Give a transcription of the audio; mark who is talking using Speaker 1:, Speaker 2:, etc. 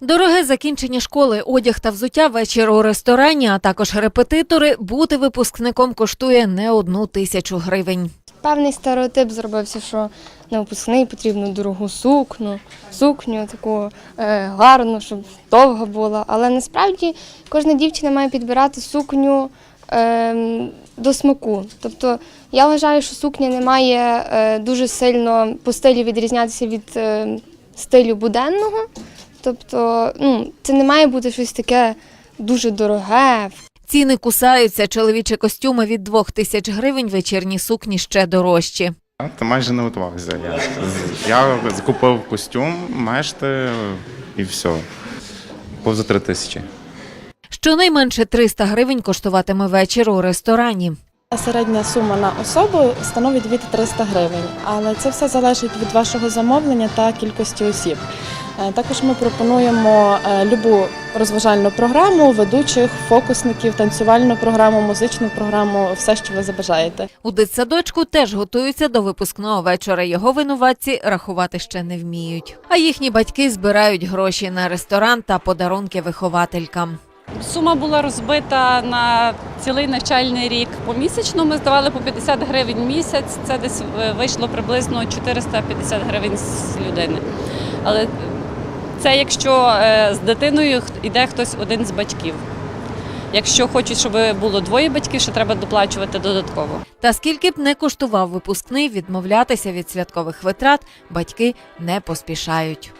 Speaker 1: Дороге закінчення школи, одяг та взуття, вечір у ресторані, а також репетитори. Бути випускником коштує не одну тисячу гривень.
Speaker 2: Певний стереотип зробився, що на випускний потрібно дорогу сукню, сукню таку е, гарну, щоб довга була. Але насправді кожна дівчина має підбирати сукню е, до смаку. Тобто я вважаю, що сукня не має е, дуже сильно по стилі відрізнятися від е, стилю буденного. Тобто, ну, це не має бути щось таке дуже дороге,
Speaker 1: Ціни кусаються. Чоловічі костюми від двох тисяч гривень, вечірні сукні ще дорожчі.
Speaker 3: Та майже не готувався. Я, я закупив костюм, мешти і все. Був за три тисячі.
Speaker 1: Щонайменше 300 гривень коштуватиме вечір у ресторані.
Speaker 4: Середня сума на особу становить від 300 гривень, але це все залежить від вашого замовлення та кількості осіб. Е, Також ми пропонуємо е, любу розважальну програму, ведучих, фокусників, танцювальну програму, музичну програму, все, що ви забажаєте.
Speaker 1: У дитсадочку теж готуються до випускного вечора. Його винуватці рахувати ще не вміють. А їхні батьки збирають гроші на ресторан та подарунки вихователькам.
Speaker 5: Сума була розбита на цілий навчальний рік. Помісячно ми здавали по 50 гривень місяць. Це десь е, вийшло приблизно 450 гривень з людини. Але це якщо е, з дитиною йде хтось один з батьків. Якщо хочуть, щоб було двоє батьків, ще треба доплачувати додатково.
Speaker 1: Та скільки б не коштував випускний, відмовлятися від святкових витрат батьки не поспішають.